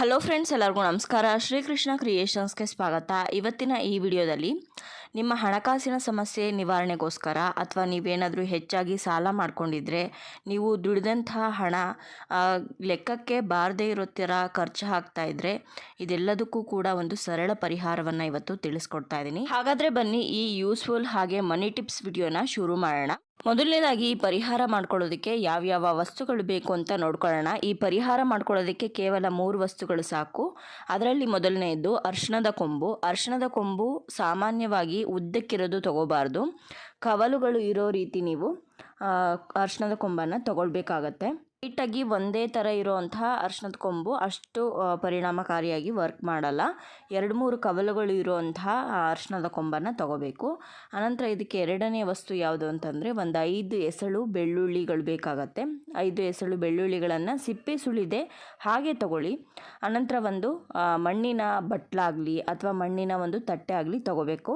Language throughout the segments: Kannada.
ಹಲೋ ಫ್ರೆಂಡ್ಸ್ ಎಲ್ಲರಿಗೂ ನಮಸ್ಕಾರ. ಶ್ರೀಕೃಷ್ಣ ಕ್ರಿಯೇಷನ್ಸ್ಗೆ ಸ್ವಾಗತ. ಇವತ್ತಿನ ಈ ವಿಡಿಯೋದಲ್ಲಿ ನಿಮ್ಮ ಹಣಕಾಸಿನ ಸಮಸ್ಯೆ ನಿವಾರಣೆಗೋಸ್ಕರ ಅಥವಾ ನೀವೇನಾದರೂ ಹೆಚ್ಚಾಗಿ ಸಾಲ ಮಾಡಿಕೊಂಡಿದ್ರೆ ನೀವು ದುಡಿದಂತಹ ಹಣ ಲೆಕ್ಕಕ್ಕೆ ಬಾರದೇ ಇರೋ ಥರ ಖರ್ಚು ಹಾಕ್ತಾ ಇದ್ದರೆ ಇದೆಲ್ಲದಕ್ಕೂ ಕೂಡ ಒಂದು ಸರಳ ಪರಿಹಾರವನ್ನು ಇವತ್ತು ತಿಳಿಸ್ಕೊಡ್ತಾ ಇದ್ದೀನಿ. ಹಾಗಾದರೆ ಬನ್ನಿ ಈ ಯೂಸ್ಫುಲ್ ಹಾಗೆ ಮನಿ ಟಿಪ್ಸ್ ವಿಡಿಯೋನ ಶುರು ಮಾಡೋಣ. ಮೊದಲನೇದಾಗಿ ಈ ಪರಿಹಾರ ಮಾಡ್ಕೊಳ್ಳೋದಕ್ಕೆ ಯಾವ್ಯಾವ ವಸ್ತುಗಳು ಬೇಕು ಅಂತ ನೋಡ್ಕೊಳ್ಳೋಣ. ಈ ಪರಿಹಾರ ಮಾಡ್ಕೊಳ್ಳೋದಕ್ಕೆ ಕೇವಲ ಮೂರು ವಸ್ತುಗಳು ಸಾಕು. ಅದರಲ್ಲಿ ಮೊದಲನೆಯದ್ದು ಅರ್ಶಿಣದ ಕೊಂಬು. ಅರ್ಶಿಣದ ಕೊಂಬು ಸಾಮಾನ್ಯವಾಗಿ ಉದ್ದಕ್ಕಿರೋದು ತಗೋಬಾರ್ದು. ಕವಲುಗಳು ಇರೋ ರೀತಿ ನೀವು ಅರ್ಶನದ ಕೊಂಬನ್ನು ತಗೊಳ್ಬೇಕಾಗತ್ತೆ. ನೀಟಾಗಿ ಒಂದೇ ಥರ ಇರುವಂತಹ ಅರ್ಶಿನದ ಕೊಂಬು ಅಷ್ಟು ಪರಿಣಾಮಕಾರಿಯಾಗಿ ವರ್ಕ್ ಮಾಡಲ್ಲ. ಎರಡು ಮೂರು ಕವಲುಗಳು ಇರುವಂತಹ ಅರ್ಶಿನದ ಕೊಂಬನ್ನು ತಗೋಬೇಕು. ಅನಂತರ ಇದಕ್ಕೆ ಎರಡನೇ ವಸ್ತು ಯಾವುದು ಅಂತಂದರೆ ಒಂದು ಐದು ಎಸಳು ಬೆಳ್ಳುಳ್ಳಿಗಳು ಬೇಕಾಗತ್ತೆ. ಐದು ಎಸಳು ಬೆಳ್ಳುಳ್ಳಿಗಳನ್ನು ಸಿಪ್ಪೆ ಸುಳಿದೆ ಹಾಗೆ ತಗೊಳ್ಳಿ. ಅನಂತರ ಒಂದು ಮಣ್ಣಿನ ಬಟ್ಲಾಗಲಿ ಅಥವಾ ಮಣ್ಣಿನ ಒಂದು ತಟ್ಟೆ ಆಗಲಿ ತಗೋಬೇಕು.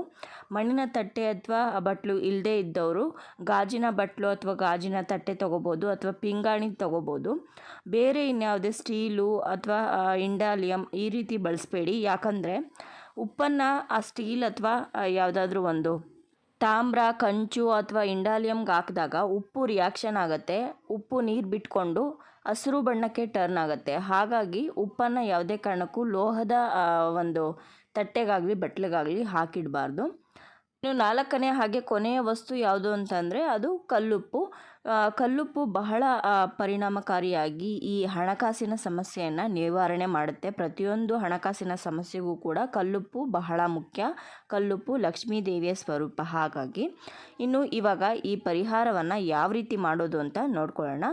ಮಣ್ಣಿನ ತಟ್ಟೆ ಅಥವಾ ಬಟ್ಲು ಇಲ್ಲದೇ ಇದ್ದವರು, ಗಾಜಿನ ಬಟ್ಲು ಅಥವಾ ಗಾಜಿನ ತಟ್ಟೆ ತಗೋಬೋದು ಅಥವಾ ಪಿಂಗಾಣಿ ತಗೋಬೋದು. ಬೇರೆ ಇನ್ಯಾವುದೇ ಸ್ಟೀಲು ಅಥವಾ ಇಂಡಾಲಿಯಂ ಈ ರೀತಿ ಬಳಸಬೇಡಿ. ಯಾಕಂದರೆ ಉಪ್ಪನ್ನು ಆ ಸ್ಟೀಲ್ ಅಥವಾ ಯಾವುದಾದ್ರೂ ಒಂದು ತಾಮ್ರ, ಕಂಚು ಅಥವಾ ಇಂಡಾಲಿಯಮ್ಗೆ ಹಾಕಿದಾಗ ಉಪ್ಪು ರಿಯಾಕ್ಷನ್ ಆಗುತ್ತೆ. ಉಪ್ಪು ನೀರು ಬಿಟ್ಕೊಂಡು ಹಸಿರು ಬಣ್ಣಕ್ಕೆ ಟರ್ನ್ ಆಗುತ್ತೆ. ಹಾಗಾಗಿ ಉಪ್ಪನ್ನು ಯಾವುದೇ ಕಾರಣಕ್ಕೂ ಲೋಹದ ಒಂದು ತಟ್ಟೆಗಾಗಲಿ, ಬಟ್ಲಿಗಾಗಲಿ ಹಾಕಿಡಬಾರ್ದು. ಇನ್ನು ನಾಲ್ಕನೇ ಹಾಗೆ ಕೊನೆಯ ವಸ್ತು ಯಾವುದು ಅಂತಂದರೆ ಅದು ಕಲ್ಲುಪ್ಪು. ಕಲ್ಲುಪ್ಪು ಬಹಳ ಪರಿಣಾಮಕಾರಿಯಾಗಿ ಈ ಹಣಕಾಸಿನ ಸಮಸ್ಯೆಯನ್ನು ನಿವಾರಣೆ ಮಾಡುತ್ತೆ. ಪ್ರತಿಯೊಂದು ಹಣಕಾಸಿನ ಸಮಸ್ಯೆಗೂ ಕೂಡ ಕಲ್ಲುಪ್ಪು ಬಹಳ ಮುಖ್ಯ. ಕಲ್ಲುಪ್ಪು ಲಕ್ಷ್ಮೀ ದೇವಿಯ ಸ್ವರೂಪ. ಹಾಗಾಗಿ ಇನ್ನು ಇವಾಗ ಈ ಪರಿಹಾರವನ್ನು ಯಾವ ರೀತಿ ಮಾಡೋದು ಅಂತ ನೋಡ್ಕೊಳ್ಳೋಣ.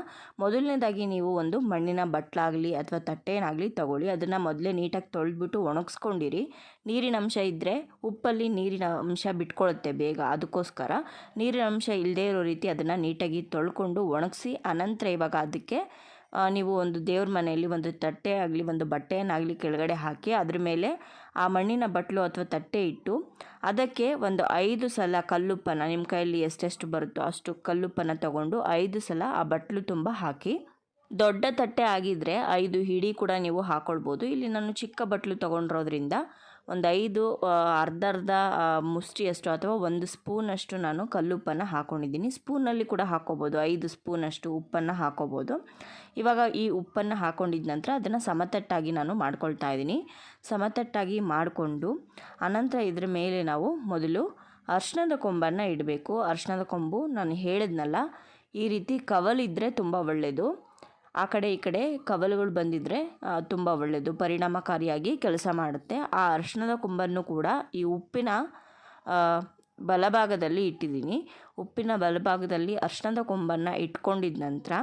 ಮೊದಲನೇದಾಗಿ ನೀವು ಒಂದು ಮಣ್ಣಿನ ಬಟ್ಲಾಗಲಿ ಅಥವಾ ತಟ್ಟೆನಾಗಲಿ ತಗೊಳ್ಳಿ. ಅದನ್ನು ಮೊದಲೇ ನೀಟಾಗಿ ತೊಳೆದ್ಬಿಟ್ಟು ಒಣಗಿಸ್ಕೊಂಡಿರಿ. ನೀರಿನ ಅಂಶ ಇದ್ದರೆ ಉಪ್ಪಲ್ಲಿ ನೀರಿನ ಅಂಶ ಬಿಟ್ಕೊಳ್ಳುತ್ತೆ ಬೇಗ. ಅದಕ್ಕೋಸ್ಕರ ನೀರಿನ ಅಂಶ ಇಲ್ಲದೇ ಇರೋ ರೀತಿ ಅದನ್ನು ನೀಟಾಗಿ ತೊಳ್ಕೊಂಡು ಒಣಗಿಸಿ, ಅನಂತರ ಇವಾಗ ಅದಕ್ಕೆ ನೀವು ಒಂದು ದೇವ್ರ ಮನೆಯಲ್ಲಿ ಒಂದು ತಟ್ಟೆ ಆಗಲಿ, ಒಂದು ಬಟ್ಟೆಯನ್ನಾಗಲಿ ಕೆಳಗಡೆ ಹಾಕಿ, ಅದ್ರ ಮೇಲೆ ಆ ಮಣ್ಣಿನ ಬಟ್ಲು ಅಥವಾ ತಟ್ಟೆ ಇಟ್ಟು, ಅದಕ್ಕೆ ಒಂದು ಐದು ಸಲ ಕಲ್ಲುಪ್ಪನ ನಿಮ್ಮ ಕೈಯಲ್ಲಿ ಎಷ್ಟೆಷ್ಟು ಬರುತ್ತೋ ಅಷ್ಟು ಕಲ್ಲುಪ್ಪನ ತಗೊಂಡು ಐದು ಸಲ ಆ ಬಟ್ಲು ತುಂಬ ಹಾಕಿ, ದೊಡ್ಡ ತಟ್ಟೆ ಆಗಿದ್ದರೆ ಐದು ಹಿಡಿ ಕೂಡ ನೀವು ಹಾಕೊಳ್ಬೋದು. ಇಲ್ಲಿ ನಾನು ಚಿಕ್ಕ ಬಟ್ಲು ತೊಗೊಂಡಿರೋದ್ರಿಂದ ಒಂದು ಐದು ಅರ್ಧ ಅರ್ಧ ಮುಷ್ಟಿಯಷ್ಟು ಅಥವಾ ಒಂದು ಸ್ಪೂನಷ್ಟು ನಾನು ಕಲ್ಲುಪ್ಪನ್ನು ಹಾಕ್ಕೊಂಡಿದ್ದೀನಿ ಸ್ಪೂನಲ್ಲಿ ಕೂಡ ಹಾಕ್ಕೋಬೋದು ಐದು ಸ್ಪೂನಷ್ಟು ಉಪ್ಪನ್ನು ಹಾಕ್ಕೋಬೋದು ಇವಾಗ ಈ ಉಪ್ಪನ್ನು ಹಾಕ್ಕೊಂಡಿದ್ದ ನಂತರ ಅದನ್ನು ಸಮತಟ್ಟಾಗಿ ನಾನು ಮಾಡ್ಕೊಳ್ತಾ ಇದ್ದೀನಿ. ಸಮತಟ್ಟಾಗಿ ಮಾಡಿಕೊಂಡು ಅನಂತರ ಇದರ ಮೇಲೆ ನಾವು ಮೊದಲು ಅರ್ಶಿಣದ ಕೊಂಬನ್ನು ಇಡಬೇಕು. ಅರ್ಶಿಣದ ಕೊಂಬು ನಾನು ಹೇಳಿದ್ನಲ್ಲ, ಈ ರೀತಿ ಕವಲಿದ್ದರೆ ತುಂಬ ಒಳ್ಳೆಯದು ಆ ಕಡೆ ಈ ಕಡೆ ಕವಲುಗಳು ಬಂದಿದ್ದರೆ ತುಂಬ ಒಳ್ಳೆಯದು ಪರಿಣಾಮಕಾರಿಯಾಗಿ ಕೆಲಸ ಮಾಡುತ್ತೆ. ಆ ಅರಿಶಿಣದ ಕುಂಬನ್ನು ಕೂಡ ಈ ಉಪ್ಪಿನ ಬಲಭಾಗದಲ್ಲಿ ಇಟ್ಟಿದ್ದೀನಿ. ಉಪ್ಪಿನ ಬಲಭಾಗದಲ್ಲಿ ಅರಿಶಿಣದ ಕೊಂಬನ್ನು ಇಟ್ಕೊಂಡಿದ ನಂತರ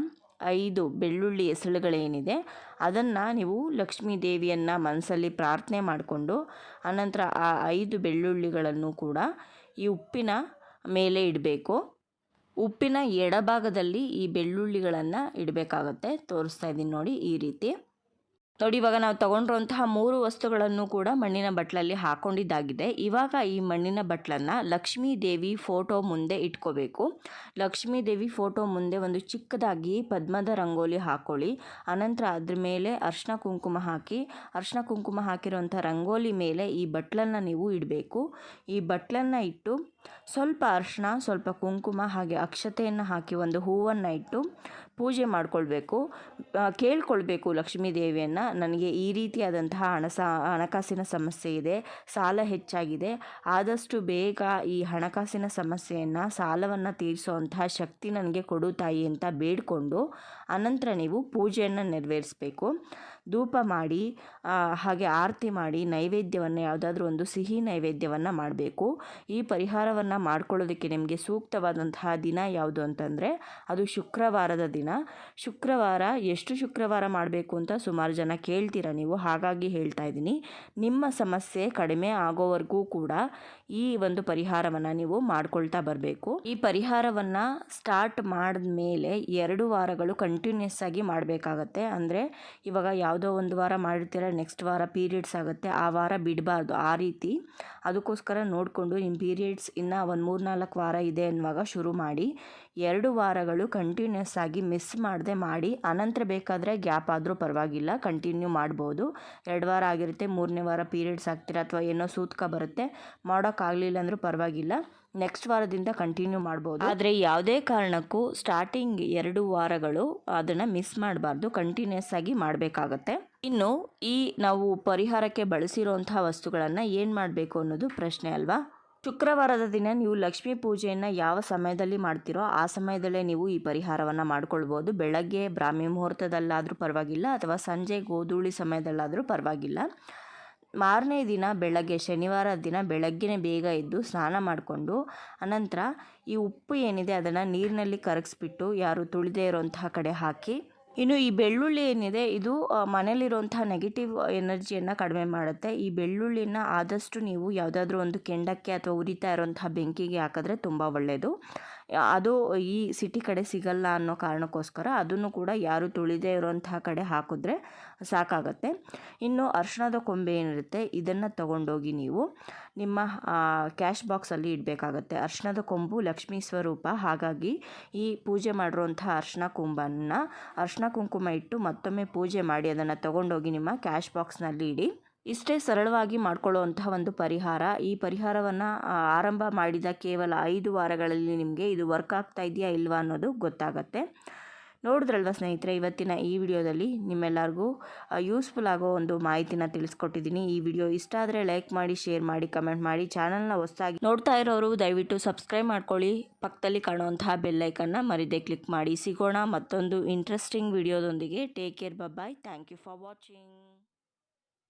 ಐದು ಬೆಳ್ಳುಳ್ಳಿ ಹೆಸಳುಗಳೇನಿದೆ ಅದನ್ನು ನೀವು ಲಕ್ಷ್ಮೀ ದೇವಿಯನ್ನು ಮನಸ್ಸಲ್ಲಿ ಪ್ರಾರ್ಥನೆ ಮಾಡಿಕೊಂಡು, ಆನಂತರ ಆ ಐದು ಬೆಳ್ಳುಳ್ಳಿಗಳನ್ನು ಕೂಡ ಈ ಉಪ್ಪಿನ ಮೇಲೆ ಇಡಬೇಕು. ಉಪ್ಪಿನ ಎಡಭಾಗದಲ್ಲಿ ಈ ಬೆಳ್ಳುಳ್ಳಿಗಳನ್ನು ಇಡಬೇಕಾಗತ್ತೆ. ತೋರಿಸ್ತಾ ಇದ್ದೀನಿ ನೋಡಿ ಈ ರೀತಿ. ನೋಡಿ, ಇವಾಗ ನಾವು ತಗೊಂಡಿರುವಂತಹ ಮೂರು ವಸ್ತುಗಳನ್ನು ಕೂಡ ಮಣ್ಣಿನ ಬಟ್ಲಲ್ಲಿ ಹಾಕೊಂಡಿದ್ದಾಗಿದೆ. ಇವಾಗ ಈ ಮಣ್ಣಿನ ಬಟ್ಲನ್ನು ಲಕ್ಷ್ಮೀ ದೇವಿ ಫೋಟೋ ಮುಂದೆ ಇಟ್ಕೋಬೇಕು. ಲಕ್ಷ್ಮೀ ದೇವಿ ಫೋಟೋ ಮುಂದೆ ಒಂದು ಚಿಕ್ಕದಾಗಿ ಪದ್ಮದ ರಂಗೋಲಿ ಹಾಕೊಳ್ಳಿ. ಅನಂತರ ಅದ್ರ ಮೇಲೆ ಅರ್ಶಿನ ಕುಂಕುಮ ಹಾಕಿ, ಅರ್ಶಿನ ಕುಂಕುಮ ಹಾಕಿರುವಂಥ ರಂಗೋಲಿ ಮೇಲೆ ಈ ಬಟ್ಲನ್ನು ನೀವು ಇಡಬೇಕು. ಈ ಬಟ್ಲನ್ನು ಇಟ್ಟು ಸ್ವಲ್ಪ ಅರ್ಶಿನ, ಸ್ವಲ್ಪ ಕುಂಕುಮ ಹಾಗೆ ಅಕ್ಷತೆಯನ್ನು ಹಾಕಿ ಒಂದು ಹೂವನ್ನು ಇಟ್ಟು ಪೂಜೆ ಮಾಡಿಕೊಳ್ಬೇಕು ಕೇಳ್ಕೊಳ್ಬೇಕು ಲಕ್ಷ್ಮೀ ದೇವಿಯನ್ನು ನನಗೆ ಈ ರೀತಿಯಾದಂತಹ ಹಣ ಹಣಕಾಸಿನ ಸಮಸ್ಯೆ ಇದೆ, ಸಾಲ ಹೆಚ್ಚಾಗಿದೆ. ಆದಷ್ಟು ಬೇಗ ಈ ಹಣಕಾಸಿನ ಸಮಸ್ಯೆಯನ್ನು, ಸಾಲವನ್ನು ತೀರಿಸುವಂತಹ ಶಕ್ತಿ ನನಗೆ ಕೊಡು ತಾಯಿ ಅಂತ ಬೇಡಿಕೊಂಡು, ಅನಂತರ ನೀವು ಪೂಜೆಯನ್ನು ನೆರವೇರಿಸಬೇಕು. ಧೂಪ ಮಾಡಿ ಹಾಗೆ ಆರತಿ ಮಾಡಿ ನೈವೇದ್ಯವನ್ನು ಯಾವುದಾದ್ರೂ ಒಂದು ಸಿಹಿ ನೈವೇದ್ಯವನ್ನು ಮಾಡಬೇಕು. ಈ ಪರಿಹಾರವನ್ನು ಮಾಡ್ಕೊಳ್ಳೋದಕ್ಕೆ ನಿಮಗೆ ಸೂಕ್ತವಾದಂತಹ ದಿನ ಯಾವುದು ಅಂತಂದರೆ, ಅದು ಶುಕ್ರವಾರದ ದಿನ. ಶುಕ್ರವಾರ ಎಷ್ಟು ಶುಕ್ರವಾರ ಮಾಡಬೇಕು ಅಂತ ಸುಮಾರು ಜನ ಕೇಳ್ತೀರಾ ನೀವು? ಹಾಗಾಗಿ ಹೇಳ್ತಾ ಇದ್ದೀನಿ. ನಿಮ್ಮ ಸಮಸ್ಯೆ ಕಡಿಮೆ ಆಗೋವರೆಗೂ ಕೂಡ ಈ ಒಂದು ಪರಿಹಾರವನ್ನು ನೀವು ಮಾಡ್ಕೊಳ್ತಾ ಬರಬೇಕು. ಈ ಪರಿಹಾರವನ್ನು ಸ್ಟಾರ್ಟ್ ಮಾಡಿದ ಮೇಲೆ ಎರಡು ವಾರಗಳು ಕಂಟಿನ್ಯೂಸ್ ಆಗಿ ಮಾಡಬೇಕಾಗತ್ತೆ. ಅಂದರೆ ಇವಾಗ ಯಾವುದೇ ಯಾವುದೋ ಒಂದು ವಾರ ಮಾಡಿರ್ತೀರ ನೆಕ್ಸ್ಟ್ ವಾರ ಪೀರಿಯಡ್ಸ್ ಆಗುತ್ತೆ, ಆ ವಾರ ಬಿಡಬಾರ್ದು. ಆ ರೀತಿ ಅದಕ್ಕೋಸ್ಕರ ನೋಡಿಕೊಂಡು ನಿಮ್ಮ ಪೀರಿಯಡ್ಸ್ ಇನ್ನು ಒಂದು ಮೂರು ನಾಲ್ಕು ವಾರ ಇದೆ ಅನ್ನುವಾಗ ಶುರು ಮಾಡಿ, ಎರಡು ವಾರಗಳು ಕಂಟಿನ್ಯೂಸ್ ಆಗಿ ಮಿಸ್ ಮಾಡದೆ ಮಾಡಿ, ಅನಂತರ ಬೇಕಾದರೆ ಗ್ಯಾಪ್ ಆದರೂ ಪರವಾಗಿಲ್ಲ ಕಂಟಿನ್ಯೂ ಮಾಡ್ಬೋದು. ಎರಡು ವಾರ ಆಗಿರುತ್ತೆ, ಮೂರನೇ ವಾರ ಪೀರಿಯಡ್ಸ್ ಆಗ್ತೀರಾ ಅಥವಾ ಏನೋ ಸೂತ್ಕ ಬರುತ್ತೆ, ಮಾಡೋಕ್ಕಾಗಲಿಲ್ಲ ಅಂದರೂ ಪರವಾಗಿಲ್ಲ. ನೆಕ್ಸ್ಟ್ ವಾರದಿಂದ ಕಂಟಿನ್ಯೂ ಮಾಡ್ಬೋದು. ಆದರೆ ಯಾವುದೇ ಕಾರಣಕ್ಕೂ ಸ್ಟಾರ್ಟಿಂಗ್ ಎರಡು ವಾರಗಳು ಅದನ್ನು ಮಿಸ್ ಮಾಡಬಾರ್ದು ಕಂಟಿನ್ಯೂಸ್ ಆಗಿ ಮಾಡಬೇಕಾಗತ್ತೆ. ಇನ್ನು ಈ ನಾವು ಪರಿಹಾರಕ್ಕೆ ಬಳಸಿರುವಂಥ ವಸ್ತುಗಳನ್ನು ಏನು ಮಾಡಬೇಕು ಅನ್ನೋದು ಪ್ರಶ್ನೆ ಅಲ್ವಾ? ಶುಕ್ರವಾರದ ದಿನ ನೀವು ಲಕ್ಷ್ಮೀ ಪೂಜೆಯನ್ನು ಯಾವ ಸಮಯದಲ್ಲಿ ಮಾಡ್ತೀರೋ ಆ ಸಮಯದಲ್ಲೇ ನೀವು ಈ ಪರಿಹಾರವನ್ನು ಮಾಡ್ಕೊಳ್ಬೋದು. ಬೆಳಗ್ಗೆ ಬ್ರಾಹ್ಮಿ ಮುಹೂರ್ತದಲ್ಲಾದರೂ ಪರವಾಗಿಲ್ಲ ಅಥವಾ ಸಂಜೆ ಗೋಧೂಳಿ ಸಮಯದಲ್ಲಾದರೂ ಪರವಾಗಿಲ್ಲ. ಮಾರನೇ ದಿನ ಬೆಳಗ್ಗೆ, ಶನಿವಾರ ದಿನ ಬೆಳಗ್ಗೆನೇ ಬೇಗ ಎದ್ದು ಸ್ನಾನ ಮಾಡಿಕೊಂಡು ಅನಂತರ ಈ ಉಪ್ಪು ಏನಿದೆ ಅದನ್ನು ನೀರಿನಲ್ಲಿ ಕರಗಿಸ್ಬಿಟ್ಟು ಯಾರು ತುಳಿದೇ ಇರೋಂತಹ ಕಡೆ ಹಾಕಿ, ಇನ್ನು ಈ ಬೆಳ್ಳುಳ್ಳಿ ಏನಿದೆ ಇದು ಮನೇಲಿರುವಂತಹ ನೆಗೆಟಿವ್ ಎನರ್ಜಿಯನ್ನು ಕಡಿಮೆ ಮಾಡುತ್ತೆ. ಈ ಬೆಳ್ಳುಳ್ಳಿನ ಆದಷ್ಟು ನೀವು ಯಾವುದಾದ್ರೂ ಒಂದು ಕೆಂಡಕ್ಕೆ ಅಥವಾ ಉರಿತಾ ಇರೋಂತಹ ಬೆಂಕಿಗೆ ಹಾಕಿದ್ರೆ ತುಂಬ ಒಳ್ಳೆಯದು ಅದು ಈ ಸಿಟಿ ಕಡೆ ಸಿಗಲ್ಲ ಅನ್ನೋ ಕಾರಣಕ್ಕೋಸ್ಕರ ಅದನ್ನು ಕೂಡ ಯಾರು ತುಳಿದೇ ಇರೋಂತಹ ಕಡೆ ಹಾಕಿದ್ರೆ ಸಾಕಾಗತ್ತೆ. ಇನ್ನು ಅರ್ಶಿಣದ ಕೊಂಬೆ ಏನಿರುತ್ತೆ, ಇದನ್ನು ತಗೊಂಡೋಗಿ ನೀವು ನಿಮ್ಮ ಕ್ಯಾಶ್ ಬಾಕ್ಸಲ್ಲಿ ಇಡಬೇಕಾಗತ್ತೆ. ಅರ್ಶಿಣದ ಕೊಂಬು ಲಕ್ಷ್ಮೀ ಸ್ವರೂಪ, ಹಾಗಾಗಿ ಈ ಪೂಜೆ ಮಾಡಿರುವಂಥ ಅರ್ಶಿಣ ಕೊಂಬನ್ನು ಅರ್ಶಿಣ ಕುಂಕುಮ ಇಟ್ಟು ಮತ್ತೊಮ್ಮೆ ಪೂಜೆ ಮಾಡಿ ಅದನ್ನು ತಗೊಂಡೋಗಿ ನಿಮ್ಮ ಕ್ಯಾಶ್ ಬಾಕ್ಸ್ನಲ್ಲಿ ಇಡಿ. ಇಷ್ಟೇ ಸರಳವಾಗಿ ಮಾಡಿಕೊಳ್ಳುವಂತಹ ಒಂದು ಪರಿಹಾರ. ಈ ಪರಿಹಾರವನ್ನು ಆರಂಭ ಮಾಡಿದ ಕೇವಲ ಐದು ವಾರಗಳಲ್ಲಿ ನಿಮಗೆ ಇದು ವರ್ಕ್ ಆಗ್ತಾ ಇದೆಯಾ ಇಲ್ವಾ ಅನ್ನೋದು ಗೊತ್ತಾಗತ್ತೆ. ನೋಡಿದ್ರಲ್ವ ಸ್ನೇಹಿತರೆ, ಇವತ್ತಿನ ಈ ವಿಡಿಯೋದಲ್ಲಿ ನಿಮ್ಮೆಲ್ಲರಿಗೂ ಯೂಸ್ಫುಲ್ ಆಗೋ ಒಂದು ಮಾಹಿತಿನ ತಿಳಿಸ್ಕೊಟ್ಟಿದ್ದೀನಿ. ಈ ವಿಡಿಯೋ ಇಷ್ಟ ಆದರೆ ಲೈಕ್ ಮಾಡಿ ಶೇರ್ ಮಾಡಿ ಕಮೆಂಟ್ ಮಾಡಿ ಚಾನಲ್ನ ಹೊಸದಾಗಿ ನೋಡ್ತಾ ಇರೋರು ದಯವಿಟ್ಟು ಸಬ್ಸ್ಕ್ರೈಬ್ ಮಾಡ್ಕೊಳ್ಳಿ. ಪಕ್ಕದಲ್ಲಿ ಕಾಣುವಂತಹ ಬೆಲ್ಲೈಕನ್ನ ಮರಿದೇ ಕ್ಲಿಕ್ ಮಾಡಿ. ಸಿಗೋಣ ಮತ್ತೊಂದು interesting ವಿಡಿಯೋದೊಂದಿಗೆ. Take care bye thank you for watching